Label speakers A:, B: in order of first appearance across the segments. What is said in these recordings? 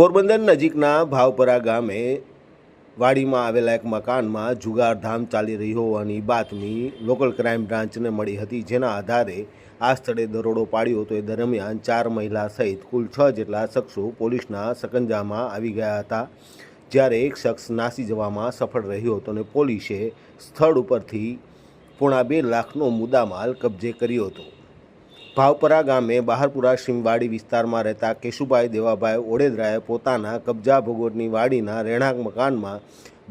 A: પોરબંદર નજીકના ભાવપરા ગામે વાડીમાં આવેલા એક મકાનમાં જુગારધામ ચાલી રહી હોવાની બાતમી લોકલ ક્રાઇમ બ્રાન્ચને મળી હતી, જેના આધારે આ સ્થળે દરોડો પાડ્યો તો એ દરમિયાન ચાર મહિલા સહિત કુલ છ જેટલા શખ્સો પોલીસના સકંજામાં આવી ગયા હતા, જ્યારે એક શખ્સ નાસી જવામાં સફળ રહ્યો હતો અને પોલીસે સ્થળ ઉપરથી પોણા બે લાખનો મુદ્દામાલ કબજે કર્યો હતો. ભાવપરા ગામે બહારપુરા શિમવાડી વિસ્તારમાં રહેતા કેશુભાઈ દેવાભાઈ ઓડેદરાએ પોતાના કબજા ભોગવટની વાડીના રહેણાંક મકાનમાં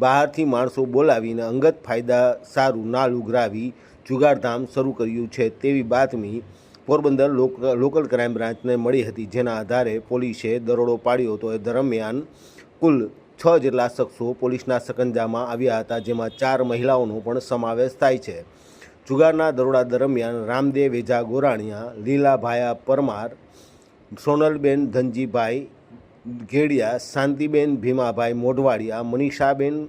A: બહારથી માણસો બોલાવીને અંગત ફાયદા સારું નાલ ઉઘરાવી જુગારધામ શરૂ કર્યું છે તેવી બાતમી પોરબંદર લોક, લોકલ ક્રાઇમ બ્રાન્ચને મળી હતી, જેના આધારે પોલીસે દરોડો પાડ્યો હતો. એ દરમિયાન કુલ છ જેટલા શખ્સો પોલીસના સકંજામાં આવ્યા હતા, જેમાં ચાર મહિલાઓનો પણ સમાવેશ થાય છે. જુગારના દરોડા દરમિયાન રામદેવ વેજા ગોરાણીયા, લીલાભાયા પરમાર, સોનલબેન ધનજીભાઈ ઘેડિયા, શાંતિબેન ભીમાભાઈ મોઢવાડિયા, મનીષાબેન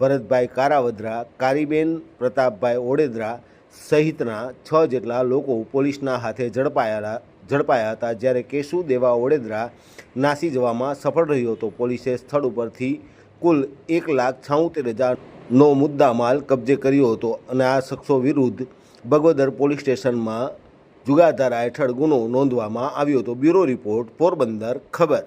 A: ભરતભાઈ કારાવદ્રા, કારીબેન પ્રતાપભાઈ ઓડેદરા સહિતના છ જેટલા લોકો પોલીસના હાથે ઝડપાયેલા, ઝડપાયા હતા. જ્યારે કેશુ દેવા ઓડેદરા નાસી જવામાં સફળ રહ્યો હતો પોલીસે સ્થળ ઉપરથી કુલ એક લાખ છાઉતેર હજારનો મુદ્દામાલ કબજે કર્યો હતો અને આ શખ્સો વિરુદ્ધ બગોદર પોલીસ સ્ટેશનમાં જુગાધારા હેઠળ ગુનો નોંધવામાં આવ્યો હતો. બ્યુરો રિપોર્ટ પોરબંદર, ખબર